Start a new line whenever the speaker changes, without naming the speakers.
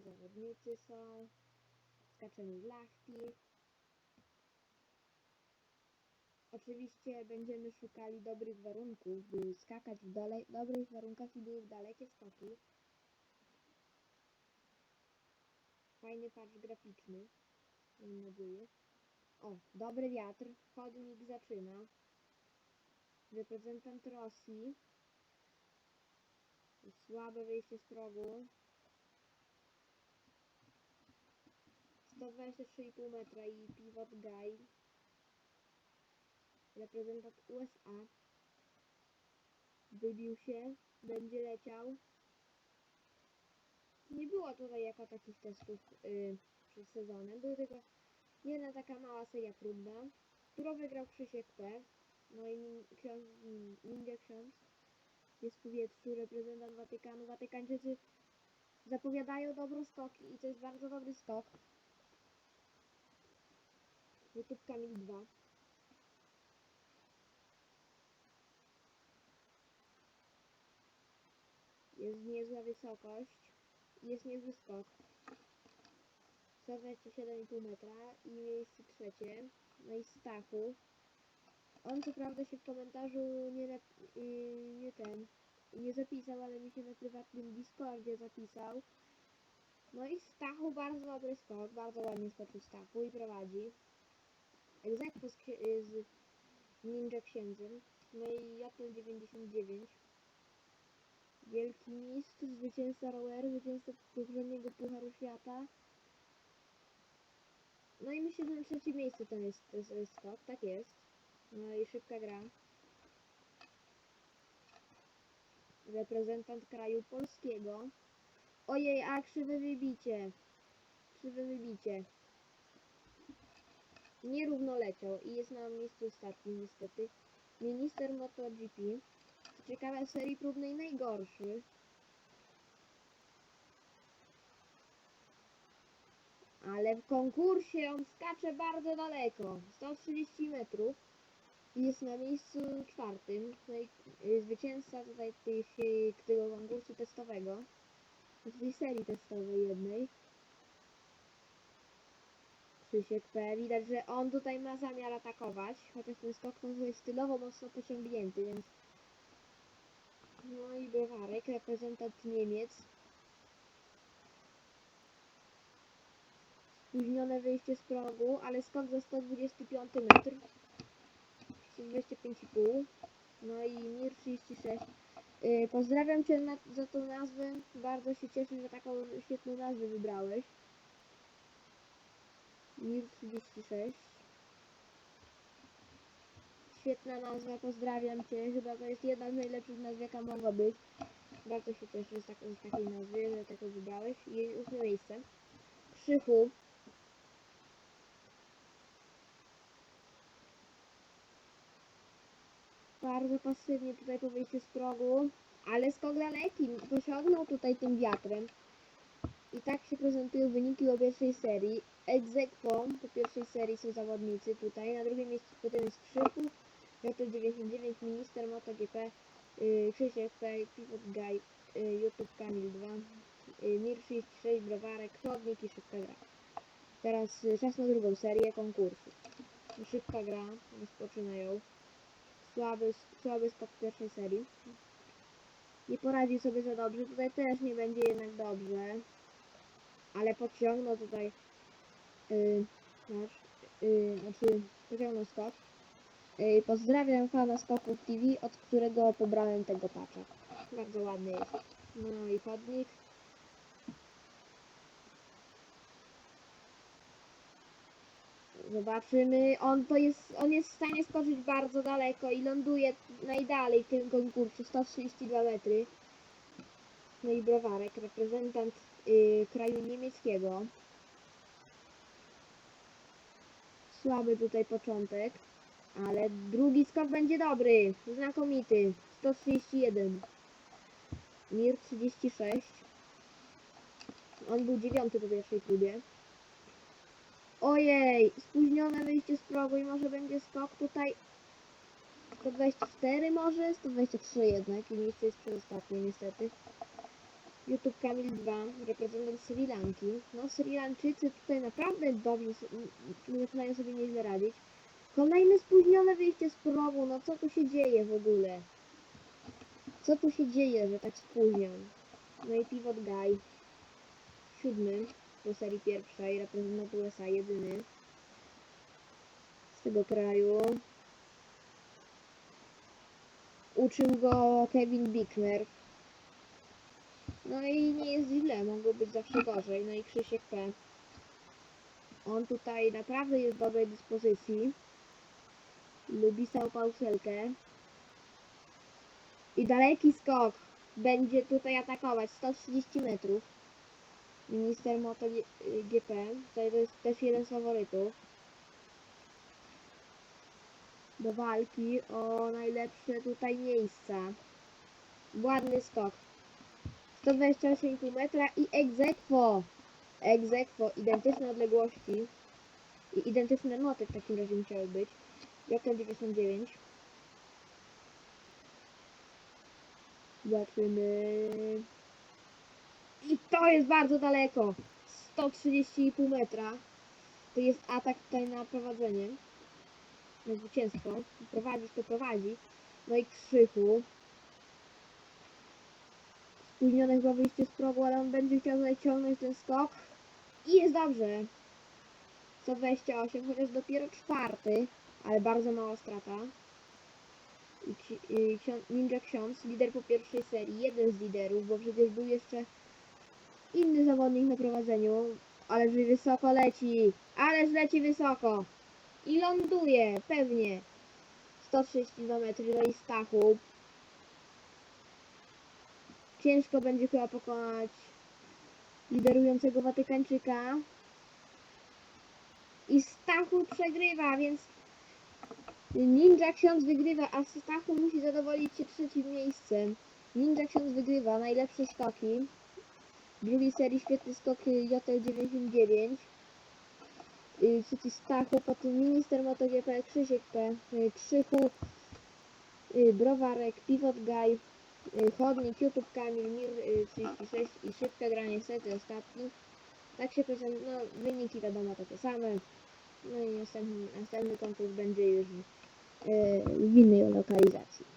zawodnicy są. Skaczemy w lachti. Oczywiście będziemy szukali dobrych warunków, by skakać w dobrych warunkach i były w dalekie skoki. Fajny patch graficzny, mam nadzieję. O, dobry wiatr, chodnik zaczyna. Reprezentant Rosji. Słabe wyjście z progu. 123,5 metra i pivot guy. Reprezentant USA. Wybił się, będzie leciał. Nie było tutaj jako takich testów yy, przed sezonem. Były tylko jedna taka mała seria próbna, którą wygrał Krzysiek P. No i ksiądz, nin- ninja ksiądz jest w powietrzu, reprezentant Watykanu. Watykańczycy zapowiadają dobro skoki i to jest bardzo dobry skok. YouTube Kamil 2. Jest niezła wysokość. Jest niezły skok. 127,5 metra i miejsce trzecie. No i Stachu. On co prawda się w komentarzu nie, yy, nie ten, nie zapisał, ale mi się na prywatnym Discordzie zapisał. No i Stachu bardzo dobry skok, bardzo ładnie skoczył Stachu i prowadzi. Egzekwo z, ksi- y, z Ninja Księdzem. No i Jotel 99. Wielki mistrz, zwycięzca rower, zwycięzca poprzedniego Pucharu Świata. No i myślę, że na trzecie miejsce to jest, to jest skok, tak jest. No i szybka gra. Reprezentant kraju polskiego. Ojej, a krzywe wybicie. Krzywe wybicie. Nierówno leciał i jest na miejscu ostatnim niestety. Minister MotoGP. Ciekawe, serii próbnej najgorszy. Ale w konkursie on skacze bardzo daleko. 130 metrów. Jest na miejscu czwartym. No zwycięzca tutaj tego konkursu testowego. Znaczy tej serii testowej jednej. Krzysiek P. Widać, że on tutaj ma zamiar atakować. Chociaż ten skok to jest stylowo mocno pociągnięty, więc... No i Browarek, reprezentant Niemiec. Spóźnione wyjście z progu, ale skok za 125 metr. 125,5. No i Mir 36. Yy, pozdrawiam Cię na, za tą nazwę. Bardzo się cieszę, że taką świetną nazwę wybrałeś. Mir 36. Świetna nazwa, pozdrawiam Cię. Chyba to jest jedna z najlepszych nazw, jaka mogła być. Bardzo się cieszę z, tak, z takiej nazwy, że taką wybrałeś. I ósme miejsce. Krzychu. Bardzo pasywnie tutaj po wyjściu z progu, ale skok daleki, posiągnął tutaj tym wiatrem. I tak się prezentują wyniki o pierwszej serii. Egzekwo po pierwszej serii są zawodnicy tutaj, na drugim miejscu potem jest Krzyku, Jotel 99, Minister MotoGP, yy, Krzysiek P, Pivot Guy, yy, YouTube Kamil 2, yy, Mir 36, Browarek, Chodnik i Szybka Gra. Teraz yy, czas na drugą serię konkursu. Szybka gra, rozpoczynają słaby, słaby skok w pierwszej serii. Nie poradzi sobie za dobrze, tutaj też nie będzie jednak dobrze. Ale pociągnął tutaj yy, nasz, yy, znaczy pociągnął skok. Yy, pozdrawiam pana skoków TV, od którego pobrałem tego patcha. Bardzo ładny jest. No i chodnik. Zobaczymy. On to jest, on jest w stanie skoczyć bardzo daleko i ląduje najdalej w tym konkursie 132 metry. No i browarek, reprezentant y, kraju niemieckiego. Słaby tutaj początek, ale drugi skok będzie dobry, znakomity. 131. Mir 36. On był dziewiąty po pierwszej próbie. Ojej, spóźnione wyjście z progu i może będzie skok tutaj 124 może? 123 jednak i miejsce jest przedostatnie niestety. YouTube Kamil 2, reprezentant Sri Lanki. No Sri Lanczycy tutaj naprawdę dobrze zaczynają sobie nieźle radzić. Kolejne spóźnione wyjście z progu, no co tu się dzieje w ogóle? Co tu się dzieje, że tak spóźniam? No i Pivot Guy, siódmy po serii pierwszej, reprezentant USA, jedyny z tego kraju. Uczył go Kevin Bickner. No i nie jest źle, mogło być zawsze gorzej. No i Krzysiek P. On tutaj naprawdę jest w dobrej dyspozycji. Lubi stał pauselkę. I daleki skok. Będzie tutaj atakować 130 metrów. Minister Moto G- GP. Tutaj to jest też jeden z faworytów. Do walki o najlepsze tutaj miejsca. Ładny skok. 128,5 metra i egzekwo. Egzekwo, identyczne odległości. I identyczne noty w takim razie musiały być. JL99. Zobaczymy. I to jest bardzo daleko. 130,5 metra. To jest atak tutaj na prowadzenie. Na zwycięstwo. Prowadzić to prowadzi. No i Krzychu. Spóźnione chyba wyjście z progu, ale on będzie chciał tutaj ciągnąć ten skok. I jest dobrze. 128, chociaż dopiero czwarty, ale bardzo mała strata. I ksi- Ninja Ksiądz, lider po pierwszej serii, jeden z liderów, bo przecież był jeszcze inny zawodnik na prowadzeniu, ale wysoko leci, ależ leci wysoko i ląduje, pewnie. 132 metry, no Stachu. Ciężko będzie chyba pokonać liderującego Watykańczyka. I Stachu przegrywa, więc Ninja Ksiądz wygrywa, a Stachu musi zadowolić się trzecim miejscem. Ninja Ksiądz wygrywa, najlepsze skoki. Drugiej serii świetny skok y, JL99. Y, Trzeci Stachu, potem Minister MotoGP, Krzysiek P, y, Krzychu, y, Browarek, Pivot Guy, Chodnik, YouTube Kamil, Mir y, 36 i Szybka gra niestety ostatni. Tak się prezentują, no wyniki wiadomo takie same. No i następny, następny konkurs będzie już e, w innej lokalizacji.